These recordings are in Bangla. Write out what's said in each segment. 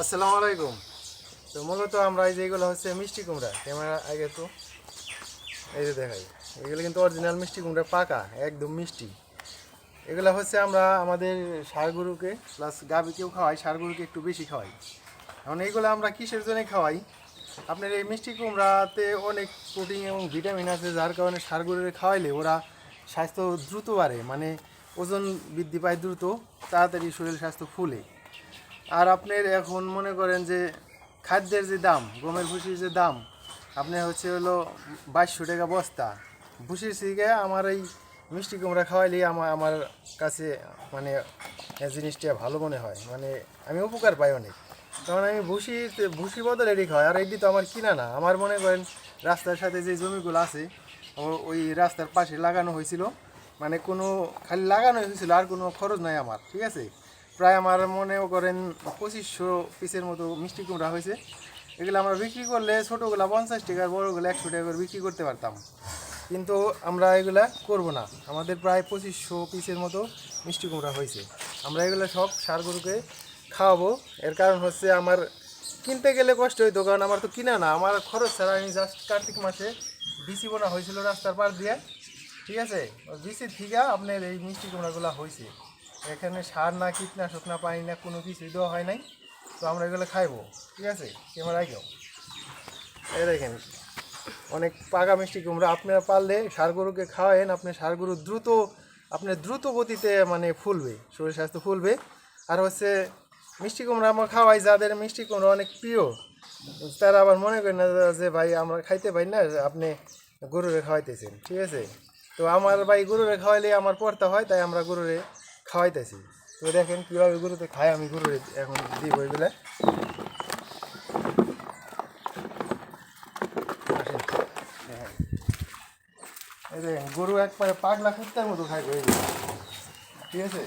আসসালামু আলাইকুম। তো মূলত আমরা এই যে যেগুলো হচ্ছে মিষ্টি কুমড়া। ক্যামেরা আগে তো এই যে দেখাই। এগুলো কিন্তু অরিজিনাল মিষ্টি কুমড়া, পাকা, একদম মিষ্টি। এগুলো হচ্ছে আমরা আমাদের গরুকে প্লাস গাভিকেও খাওয়াই গরুকে একটু বেশি খাওয়াই। এখন এইগুলো আমরা কিসের জন্য খাওয়াই? আপনার এই মিষ্টি কুমড়াতে অনেক প্রোটিন এবং ভিটামিন আছে, যার কারণে গরুকে খাওয়াইলে ওরা স্বাস্থ্য দ্রুত বাড়ে। মানে ওজন বৃদ্ধি পায় দ্রুত, তাড়াতাড়ি শরীর স্বাস্থ্য ফুলে। আর আপনার এখন মনে করেন যে খাদ্যের যে দাম, গমের ভুসির যে দাম, আপনি হচ্ছে হলো বাইশশো টাকা বস্তা। ভুসির থেকে আমার এই মিষ্টি কুমড়া খাওয়াইলে আমার আমার কাছে মানে জিনিসটা ভালো মনে হয়। মানে আমি উপকার পাই অনেক। কারণ আমি ভুসি ভুষি বদলে এটি খাওয়াই আর এটি তো আমার কিনা না। আমার মনে করেন রাস্তার সাথে যে জমিগুলো আছে ওই রাস্তার পাশে লাগানো হয়েছিল। মানে কোনো খালি লাগানো হয়েছিল, আর কোনো খরচ নাই আমার, ঠিক আছে? প্রায় আমার মনে করেন পঁচিশশো পিসের মতো মিষ্টি কুমড়া হয়েছে। এগুলো আমরা বিক্রি করলে ছোটোগুলা পঞ্চাশ টাকা, বড়োগুলো একশো টাকা করে বিক্রি করতে পারতাম। কিন্তু আমরা এগুলা করব না। আমাদের প্রায় পঁচিশশো পিসের মতো মিষ্টি কুমড়া হয়েছে। আমরা এগুলো সব সার গরুকে খাওয়াবো। এর কারণ হচ্ছে আমার কিনতে গেলে কষ্ট হইতো, কারণ আমার তো কিনা না। আমার খরচ ছাড়া আমি জাস্ট কার্তিক মাসে বিচি বোনা হয়েছিল রাস্তার পার দিয়ে। ঠিক আছে? বিচির থেকে আপনার এই মিষ্টি কুমড়াগুলো হয়েছে। এখানে সার না, কীটনাশক না, পানি না, কোনো কিছুই দেওয়া হয় নাই। তো আমরা এগুলো খাইবো, ঠিক আছে? ক্যামেরা আগেও এই দেখেন, অনেক পাকা মিষ্টি কুমড়া। আপনারা পারলে সার গরুকে খাওয়ায়েন আপনার সার গরু দ্রুত আপনার দ্রুত গতিতে মানে ফুলবে, শরীর স্বাস্থ্য ফুলবে। আর হচ্ছে মিষ্টি কুমড়া আমরা খাওয়াই, যাদের মিষ্টি কুমড়া অনেক প্রিয়, তারা আবার মনে করেন না যে, ভাই, আমরা খাইতে পারি না, আপনি গরুরে খাওয়াইতেছেন। ঠিক আছে? তো আমার ভাই গরুরে খাওয়াইলে আমার পড়তে হয়, তাই আমরা গরুরে খাওয়াইতেছি। তো দেখেন কীভাবে গরুতে খাই আমি গরুরে এখন দিব দেখেন। এই গরু একবারে পাগলা কুত্তার মতো খাইবে এই যে। ঠিক আছে?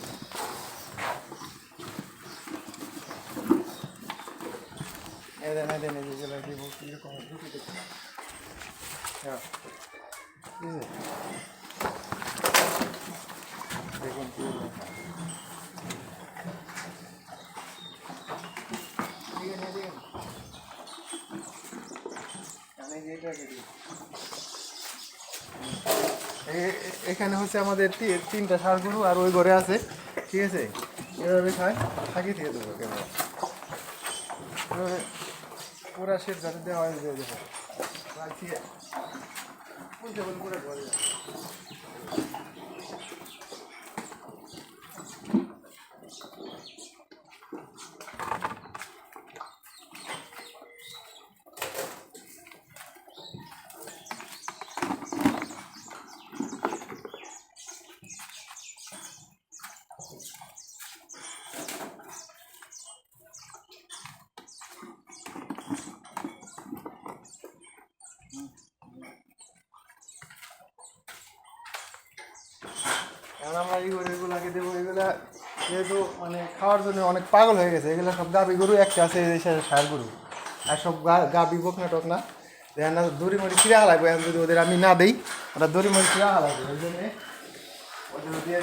এই দেন এই দেন এই যেগুলো দিব কীরকম হ্যাঁ। ঠিক আছে দেখুন কীরকম খায়। ঠিক আছে দেখুন আমি যেটাকে দিই এ- এ- এখানে হচ্ছে আমাদের তিনটা সার গরু আর ওই ঘরে আছে, ঠিক আছে? এভাবে খায় থাকি দিয়ে দেবো কেন? পুরা সেট যাতে দেওয়া হয় দিয়ে দেবো ঘরে যাবে। আমরা এই এগুলাকে দেবো, এগুলা যেহেতু মানে খাওয়ার জন্য অনেক পাগল হয়ে গেছে, এগুলো সব গাবি গরু, একটা আছে এই সা- ষাঁড় গরু। আর সব গাবি বকনা টকনা। না দড়ি মড়ি ছিঁড়া হালাইবো, এখন যদি ওদের আমি না দিই, ওরা দড়ি মড়ি ছিঁড়া হালাইবো ওই জন্যে ওদের দিয়ে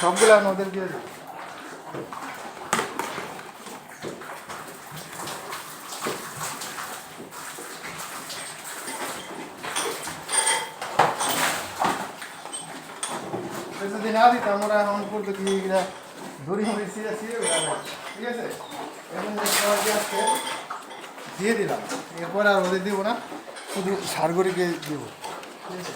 সবগুলো আমি ওদের দিয়ে দিই যদি না দিতাম ওরা এখন করতো কি দড়ি মড়ি ছিঁড়ে ছিঁড়ে ঠিক আছে? এখন সবাইকে আজকে দিয়ে দিলাম। এরপর আর ওদের দিব না, শুধু সারগরিকে দিব। ঠিক আছে?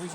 এই